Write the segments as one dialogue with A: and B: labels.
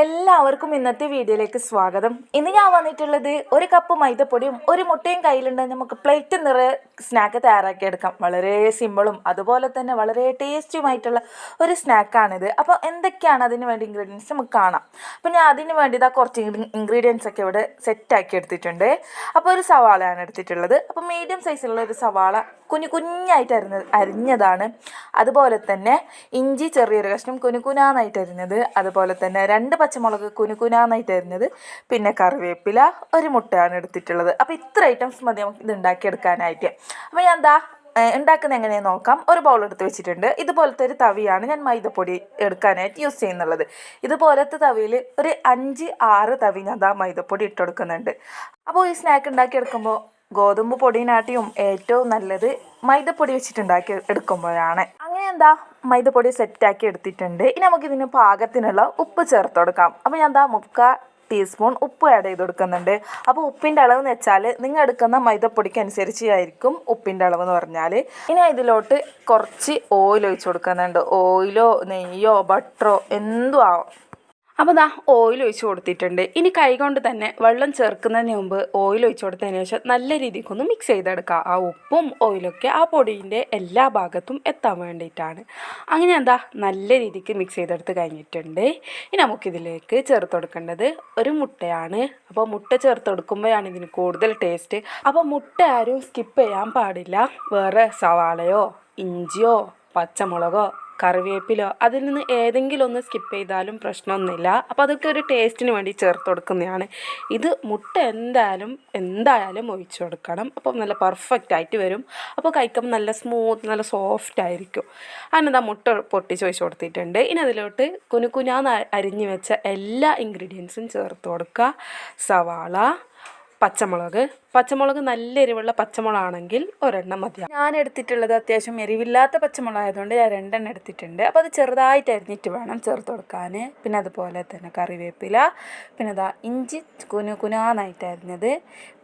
A: എല്ലാവർക്കും ഇന്നത്തെ വീഡിയോയിലേക്ക് സ്വാഗതം. ഇന്ന് ഞാൻ വന്നിട്ടുള്ളത് ഒരു കപ്പ് മൈദപ്പൊടിയും ഒരു മുട്ടയും കയ്യിലുണ്ട്. നമുക്ക് പ്ലേറ്റ് നിറയെ സ്നാക്ക് തയ്യാറാക്കി എടുക്കാം. വളരെ സിമ്പിളും അതുപോലെ തന്നെ വളരെ ടേസ്റ്റിയുമായിട്ടുള്ള ഒരു സ്നാക്കാണിത് അപ്പോൾ എന്തൊക്കെയാണ് അതിന് വേണ്ടി ഇൻഗ്രീഡിയൻസ് നമുക്ക് കാണാം. അപ്പോൾ ഞാൻ അതിന് വേണ്ടി ഇതാ കുറച്ച് ഇൻഗ്രീഡിയൻസ് ഒക്കെ ഇവിടെ സെറ്റാക്കി എടുത്തിട്ടുണ്ട്. അപ്പോൾ ഒരു സവാളയാണ് എടുത്തിട്ടുള്ളത്. അപ്പോൾ മീഡിയം സൈസിലുള്ള ഒരു സവാള കുഞ്ഞു കുഞ്ഞായിട്ട് അരിഞ്ഞ അരിഞ്ഞതാണ്. അതുപോലെ തന്നെ ഇഞ്ചി ചെറിയൊരു കഷ്ണം കുനുകുനാന്നായിട്ട് അരിഞ്ഞത്. അതുപോലെ തന്നെ രണ്ട് പച്ചമുളക് കുനുകുനാന്നായിട്ട് അരിഞ്ഞത് പിന്നെ കറിവേപ്പില ഒരു മുട്ടയാണ് എടുത്തിട്ടുള്ളത്. അപ്പോൾ ഇത്ര ഐറ്റംസ് മതി നമുക്ക് ഇത് ഉണ്ടാക്കിയെടുക്കാനായിട്ട്. അപ്പോൾ ഞാൻ എന്താ ഉണ്ടാക്കുന്ന എങ്ങനെയാണെന്ന് നോക്കാം. ഒരു ബൗൾ എടുത്ത് വെച്ചിട്ടുണ്ട്. ഇതുപോലത്തെ ഒരു തവിയാണ് ഞാൻ മൈദപ്പൊടി എടുക്കാനായിട്ട് യൂസ് ചെയ്യുന്നുള്ളത്. ഇതുപോലത്തെ തവിയിൽ ഒരു അഞ്ച് ആറ് തവി ഞാൻ ആ മൈദപ്പൊടി ഇട്ടെടുക്കുന്നുണ്ട് അപ്പോൾ ഈ സ്നാക്ക് ഉണ്ടാക്കിയെടുക്കുമ്പോൾ ഗോതമ്പ് പൊടിനാട്ടിയും ഏറ്റവും നല്ലത് മൈദപ്പൊടി വെച്ചിട്ടുണ്ടാക്കി എടുക്കുമ്പോഴാണ്. എന്താ മൈദപ്പൊടി സെറ്റാക്കി എടുത്തിട്ടുണ്ട്. ഇനി നമുക്കിതിന് പാകത്തിനുള്ള ഉപ്പ് ചേർത്ത് കൊടുക്കാം. അപ്പോൾ ഞാൻ എന്താ മുക്ക ടീസ്പൂൺ ഉപ്പ് ആഡ് ചെയ്ത് കൊടുക്കുന്നുണ്ട്. അപ്പോൾ ഉപ്പിന്റെ അളവ് എന്ന് വെച്ചാൽ നിങ്ങൾ എടുക്കുന്ന മൈദപ്പൊടിക്ക് അനുസരിച്ച് ആയിരിക്കും ഉപ്പിന്റെ അളവ് എന്ന് പറഞ്ഞാൽ ഇനി ഇതിലോട്ട് കുറച്ച് ഓയിൽ ഒഴിച്ച് കൊടുക്കുന്നുണ്ട്. ഓയിലോ നെയ്യോ ബട്ടറോ എന്തും ആവാം. അപ്പോൾ ദാ ഓയിൽ ഒഴിച്ച് കൊടുത്തിട്ടുണ്ട്. ഇനി കൈകൊണ്ട് തന്നെ വെള്ളം ചേർക്കുന്നതിന് മുമ്പ് ഓയിൽ ഒഴിച്ച് കൊടുത്തതിന് ശേഷം നല്ല രീതിക്കൊന്ന് മിക്സ് ചെയ്തെടുക്കുക ആ ഉപ്പും ഓയിലൊക്കെ ആ പൊടിന്റെ എല്ലാ ഭാഗത്തും എത്താൻ വേണ്ടിയിട്ടാണ്. അങ്ങനെ എന്താ നല്ല രീതിക്ക് മിക്സ് ചെയ്തെടുത്ത് കഴിഞ്ഞിട്ടുണ്ട്. ഇനി നമുക്കിതിലേക്ക് ചേർത്ത് കൊടുക്കേണ്ടത് ഒരു മുട്ടയാണ്. അപ്പോൾ മുട്ട ചേർത്ത് കൊടുക്കുമ്പോഴാണ് ഇതിന് കൂടുതൽ ടേസ്റ്റ് അപ്പോൾ മുട്ട ആരും സ്കിപ്പ് ചെയ്യാൻ പാടില്ല. വേറെ സവാളയോ ഇഞ്ചിയോ പച്ചമുളകോ കറിവേപ്പിലോ അതിൽ നിന്ന് ഏതെങ്കിലും ഒന്ന് സ്കിപ്പ് ചെയ്താലും പ്രശ്നമൊന്നുമില്ല. അപ്പോൾ അതൊക്കെ ഒരു ടേസ്റ്റിന് വേണ്ടി ചേർത്ത് കൊടുക്കുന്നതാണ്. ഇത് മുട്ട എന്തായാലും എന്തായാലും ഒഴിച്ച് കൊടുക്കണം. അപ്പോൾ നല്ല പെർഫെക്റ്റ് ആയിട്ട് വരും. അപ്പോൾ കഴിക്കുമ്പോൾ നല്ല സ്മൂത്ത് നല്ല സോഫ്റ്റ് ആയിരിക്കും. അതിനെന്താ മുട്ട പൊട്ടിച്ച് ഒഴിച്ച് കൊടുത്തിട്ടുണ്ട്. ഇനി അതിലോട്ട് കുനുകുനാന്ന് അരിഞ്ഞ് വെച്ച എല്ലാ ഇൻഗ്രീഡിയൻസും ചേർത്ത് കൊടുക്കുക. സവാള പച്ചമുളക്. പച്ചമുളക് നല്ല എരിവുള്ള പച്ചമുളകാണെങ്കിൽ ഒരെണ്ണം മതിയാവും ഞാൻ എടുത്തിട്ടുള്ളത് അത്യാവശ്യം എരിവില്ലാത്ത പച്ചമുളക് ആയതുകൊണ്ട് ഞാൻ രണ്ടെണ്ണം എടുത്തിട്ടുണ്ട്. അപ്പോൾ അത് ചെറുതായിട്ട് അരിഞ്ഞിട്ട് വേണം ചേർത്ത് കൊടുക്കാൻ. പിന്നെ അതുപോലെ തന്നെ കറിവേപ്പില. പിന്നെ അതാ ഇഞ്ചി കുനു കുനാന്നായിട്ട് അരിഞ്ഞത്.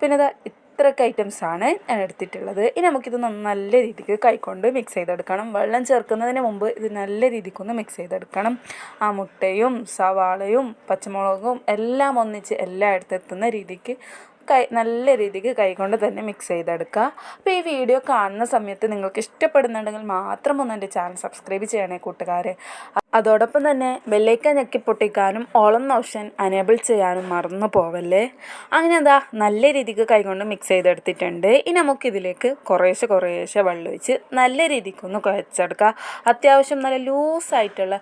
A: പിന്നെ അതാ ഇത്രയൊക്കെ ഐറ്റംസാണ് ഞാൻ എടുത്തിട്ടുള്ളത്. ഇനി നമുക്കിത് നല്ല രീതിക്ക് കൈകൊണ്ട് മിക്സ് ചെയ്തെടുക്കണം. വെള്ളം ചേർക്കുന്നതിന് മുമ്പ് ഇത് നല്ല രീതിക്കൊന്ന് മിക്സ് ചെയ്തെടുക്കണം. ആ മുട്ടയും സവാളയും പച്ചമുളകും എല്ലാം ഒന്നിച്ച് എല്ലായിടത്തും എത്തുന്ന രീതിക്ക് കൈ നല്ല രീതിക്ക് കൈകൊണ്ട് തന്നെ മിക്സ് ചെയ്തെടുക്കുക. അപ്പോൾ ഈ വീഡിയോ കാണുന്ന സമയത്ത് നിങ്ങൾക്ക് ഇഷ്ടപ്പെടുന്നുണ്ടെങ്കിൽ മാത്രം ഒന്ന് എന്റെ ചാനൽ സബ്സ്ക്രൈബ് ചെയ്യണേ കൂട്ടുകാരെ. അതോടൊപ്പം തന്നെ ബെല്ലൈക്കൻ ഞെക്കി പൊട്ടിക്കാനും ഓളം ഓപ്ഷൻ അനേബിൾ ചെയ്യാനും മറന്നു പോവല്ലേ? അങ്ങനെ എന്താ നല്ല രീതിക്ക് കൈകൊണ്ട് മിക്സ് ചെയ്തെടുത്തിട്ടുണ്ട്. ഇനി നമുക്കിതിലേക്ക് കുറേശ്ശെ കുറേശ്ശെ വെള്ളം ഒഴിച്ച് നല്ല രീതിക്കൊന്ന് കുഴച്ചെടുക്കുക അത്യാവശ്യം നല്ല ലൂസായിട്ടുള്ള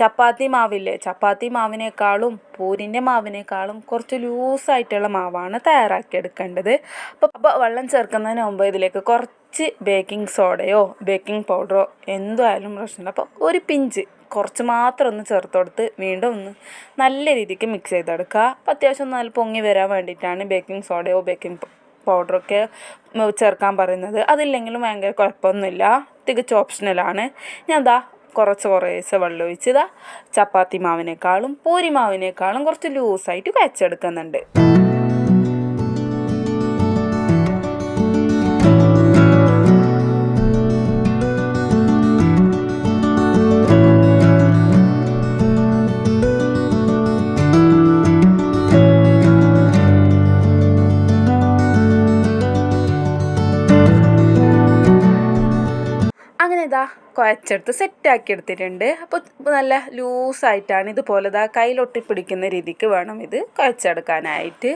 A: ചപ്പാത്തി മാവില്ലേ? ചപ്പാത്തി മാവിനേക്കാളും പൂരിന്റെ മാവിനേക്കാളും കുറച്ച് ലൂസായിട്ടുള്ള മാവാണ് തയ്യാറാക്കിയെടുക്കേണ്ടത്. അപ്പോൾ അപ്പോൾ വെള്ളം ചേർക്കുന്നതിന് മുമ്പ് ഇതിലേക്ക് കുറച്ച് ബേക്കിംഗ് സോഡയോ ബേക്കിംഗ് പൗഡറോ എന്തായാലും പ്രശ്നമില്ല. അപ്പോൾ ഒരു പിഞ്ച് കുറച്ച് മാത്രം ഒന്ന് ചേർത്ത് കൊടുത്ത് വീണ്ടും ഒന്ന് നല്ല രീതിക്ക് മിക്സ് ചെയ്തെടുക്കുക. അപ്പോൾ അത്യാവശ്യം നല്ല പൊങ്ങി വരാൻ വേണ്ടിയിട്ടാണ് ബേക്കിംഗ് സോഡയോ ബേക്കിംഗ് പൗഡറൊക്കെ ചേർക്കാൻ പറയുന്നത്. അതില്ലെങ്കിലും ഭയങ്കര കുഴപ്പമൊന്നുമില്ല. തികച്ചും ഓപ്ഷണലാണ് ഞാൻ എന്താ കുറച്ച് കുറേശ്ശെ വെള്ളം ഒഴിച്ച് ചപ്പാത്തി മാവിനേക്കാളും പൂരി മാവിനേക്കാളും കുറച്ച് ലൂസായിട്ട് കുഴച്ചെടുക്കുന്നുണ്ട്. കുഴച്ചെടുത്ത് സെറ്റാക്കി എടുത്തിട്ടുണ്ട് അപ്പോൾ നല്ല ലൂസായിട്ടാണ് ഇതുപോലെ ഇതാ കയ്യിലൊട്ടി പിടിക്കുന്ന രീതിക്ക് വേണം ഇത് കുഴച്ചെടുക്കാനായിട്ട്.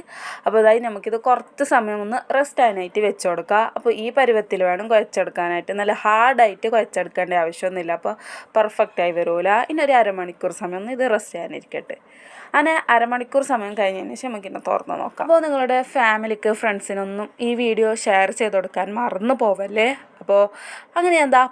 A: അപ്പോൾ അതായത് നമുക്കിത് കുറച്ച് സമയം ഒന്ന് റെസ്റ്റ് ആയിട്ട് വെച്ച് കൊടുക്കുക അപ്പോൾ ഈ പരുവത്തിൽ വേണം കുഴച്ചെടുക്കാനായിട്ട്. നല്ല ഹാർഡായിട്ട് കുഴച്ചെടുക്കേണ്ട ആവശ്യമൊന്നുമില്ല. അപ്പോൾ പെർഫെക്റ്റായി വരൂല. ഇനി ഒരു അരമണിക്കൂർ സമയം ഒന്ന് ഇത് റെസ്റ്റ് ചെയ്യാനിരിക്കട്ടെ. അങ്ങനെ അരമണിക്കൂർ സമയം കഴിഞ്ഞതിന് ശേഷം നമുക്കിന്നെ തുറന്ന് നോക്കാം. അപ്പോൾ നിങ്ങളുടെ ഫാമിലിക്ക് ഫ്രണ്ട്സിനൊന്നും ഈ വീഡിയോ ഷെയർ ചെയ്ത് കൊടുക്കാൻ മറന്നു പോവല്ലേ? അപ്പോൾ അങ്ങനെ എന്താ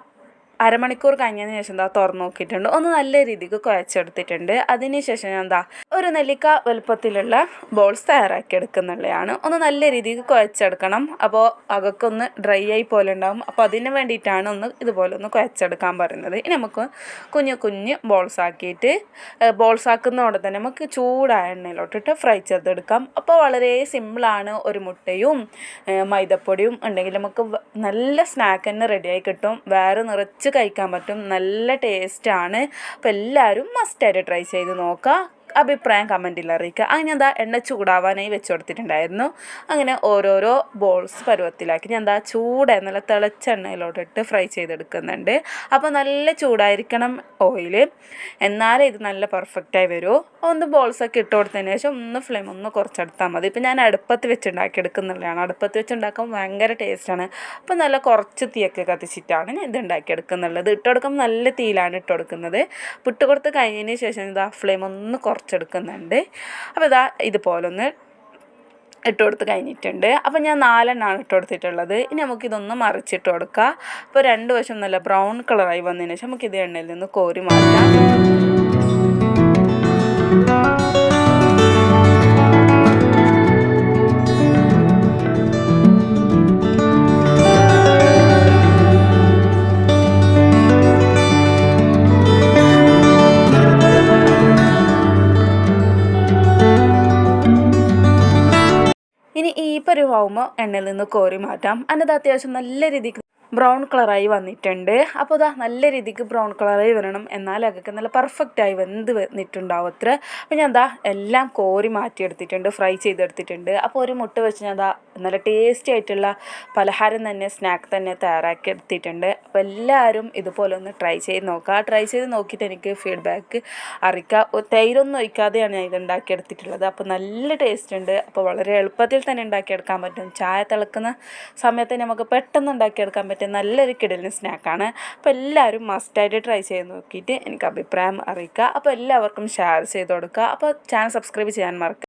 A: അരമണിക്കൂർ കഴിഞ്ഞതിന് ശേഷം എന്താ തുറന്ന് നോക്കിയിട്ടുണ്ട്. ഒന്ന് നല്ല രീതിക്ക് കുഴച്ചെടുത്തിട്ടുണ്ട്. അതിന് ശേഷം ഞാൻ എന്താ ഒരു നെല്ലിക്ക വലുപ്പത്തിലുള്ള ബോൾസ് തയ്യാറാക്കി എടുക്കുന്നുള്ളതാണ് ഒന്ന് നല്ല രീതിക്ക് കുഴച്ചെടുക്കണം. അപ്പോൾ അകക്കൊന്ന് ഡ്രൈ ആയി പോലെ ഉണ്ടാവും. അപ്പോൾ അതിന് വേണ്ടിയിട്ടാണ് ഒന്ന് ഇതുപോലെ ഒന്ന് കുഴച്ചെടുക്കാൻ പറയുന്നത്. ഇനി നമുക്ക് കുഞ്ഞു കുഞ്ഞ് ബോൾസ് ആക്കിയിട്ട് ബോൾസ് ആക്കുന്നതോടെ തന്നെ നമുക്ക് ചൂടായ എണ്ണയിലോട്ടിട്ട് ഫ്രൈ ചെയ്തെടുക്കാം. അപ്പോൾ വളരെ സിമ്പിളാണ് ഒരു മുട്ടയും മൈദപ്പൊടിയും ഉണ്ടെങ്കിൽ നമുക്ക് നല്ല സ്നാക്ക് തന്നെ റെഡിയായി കിട്ടും. വേറെ നിറച്ച് കഴിക്കാൻ പറ്റും. നല്ല ടേസ്റ്റാണ് അപ്പോൾ എല്ലാവരും മസ്റ്റായിട്ട് ട്രൈ ചെയ്ത് നോക്കുക അഭിപ്രായം കമന്റിൽ അറിയിക്കുക. അങ്ങനെ എന്താ എണ്ണ ചൂടാവാനായി വെച്ച് കൊടുത്തിട്ടുണ്ടായിരുന്നു അങ്ങനെ ഓരോരോ ബോൾസ് പരുവത്തിലാക്കി ഞാൻ എന്താ ചൂട് നല്ല തിളച്ച എണ്ണയിലോട്ടിട്ട് ഫ്രൈ ചെയ്തെടുക്കുന്നുണ്ട്. അപ്പോൾ നല്ല ചൂടായിരിക്കണം ഓയിൽ എന്നാലേ ഇത് നല്ല പെർഫെക്റ്റായി വരൂ. ഒന്ന് ബോൾസൊക്കെ ഇട്ട് കൊടുത്തതിന് ശേഷം ഒന്ന് ഫ്ലെയിം ഒന്ന് കുറച്ചെടുത്താൽ മതി. ഇപ്പം ഞാൻ അടുപ്പത്ത് വെച്ചുണ്ടാക്കി എടുക്കുന്നുള്ളതാണ്. അടുപ്പത്ത് വെച്ചുണ്ടാക്കാൻ ഭയങ്കര ടേസ്റ്റാണ് അപ്പോൾ നല്ല കുറച്ച് തീയൊക്കെ കത്തിച്ചിട്ടാണ് ഞാൻ ഇത് ഉണ്ടാക്കിയെടുക്കുന്നുള്ളത് ഇട്ട് കൊടുക്കുമ്പോൾ നല്ല തീയിലാണ് ഇട്ട് കൊടുക്കുന്നത്. ഇട്ട് കൊടുത്ത് കഴിഞ്ഞതിന് ശേഷം ഇതാ ഫ്ലെയിം ഒന്ന് കുറച്ചെടുക്കുന്നുണ്ട് അപ്പോൾ ഇതാ ഇതുപോലൊന്ന് ഇട്ട് കൊടുത്ത് കഴിഞ്ഞിട്ടുണ്ട്. അപ്പോൾ ഞാൻ നാലെണ്ണമാണ് ഇട്ട് കൊടുത്തിട്ടുള്ളത് ഇനി നമുക്കിതൊന്ന് മറിച്ചിട്ട് കൊടുക്കുക അപ്പോൾ രണ്ട് വശം നല്ല ബ്രൗൺ കളറായി വന്നതിന് ശേഷം നമുക്കിത് എണ്ണയിൽ നിന്ന് കോരി മാറ്റാം. ഈ പരുവാകുമ്പോൾ എണ്ണയിൽ നിന്ന് കോരി മാറ്റാം. അതിനകത്ത് അത്യാവശ്യം നല്ല രീതിക്ക് ബ്രൗൺ കളറായി വന്നിട്ടുണ്ട്. അപ്പോൾ ഇതാ നല്ല രീതിക്ക് ബ്രൗൺ കളറായി വരണം. എന്നാൽ അതൊക്കെ നല്ല പെർഫെക്റ്റായി വെന്ത് വന്നിട്ടുണ്ടാവും അത്ര. അപ്പോൾ ഞാൻ എന്താ എല്ലാം കോരി മാറ്റിയെടുത്തിട്ടുണ്ട്. ഫ്രൈ ചെയ്തെടുത്തിട്ടുണ്ട്. അപ്പോൾ ഒരു മുട്ട വെച്ച് ഞാൻ എന്താ നല്ല ടേസ്റ്റി ആയിട്ടുള്ള പലഹാരം തന്നെ സ്നാക്ക് തന്നെ തയ്യാറാക്കി എടുത്തിട്ടുണ്ട് അപ്പോൾ എല്ലാവരും ഇതുപോലെ ഒന്ന് ട്രൈ ചെയ്ത് നോക്കുക ട്രൈ ചെയ്ത് നോക്കിയിട്ട് എനിക്ക് ഫീഡ്ബാക്ക് അറിയിക്കുക തൈരൊന്നും ഒഴിക്കാതെയാണ് ഞാൻ ഇത് ഉണ്ടാക്കി എടുത്തിട്ടുള്ളത് അപ്പോൾ നല്ല ടേസ്റ്റ് ഉണ്ട്. അപ്പോൾ വളരെ എളുപ്പത്തിൽ തന്നെ ഉണ്ടാക്കിയെടുക്കാൻ പറ്റും. ചായ തിളക്കുന്ന സമയത്ത് നമുക്ക് പെട്ടെന്ന് ഉണ്ടാക്കിയെടുക്കാൻ പറ്റും. നല്ലൊരു കിടലിന് സ്നാക്കാണ്. അപ്പോൾ എല്ലാവരും മസ്റ്റായിട്ട് ട്രൈ ചെയ്ത് നോക്കിയിട്ട് എനിക്ക് അഭിപ്രായം അറിയിക്കുക. അപ്പോൾ എല്ലാവർക്കും ഷെയർ ചെയ്ത് കൊടുക്കുക. അപ്പോൾ ചാനൽ സബ്സ്ക്രൈബ് ചെയ്യാൻ മറക്കുക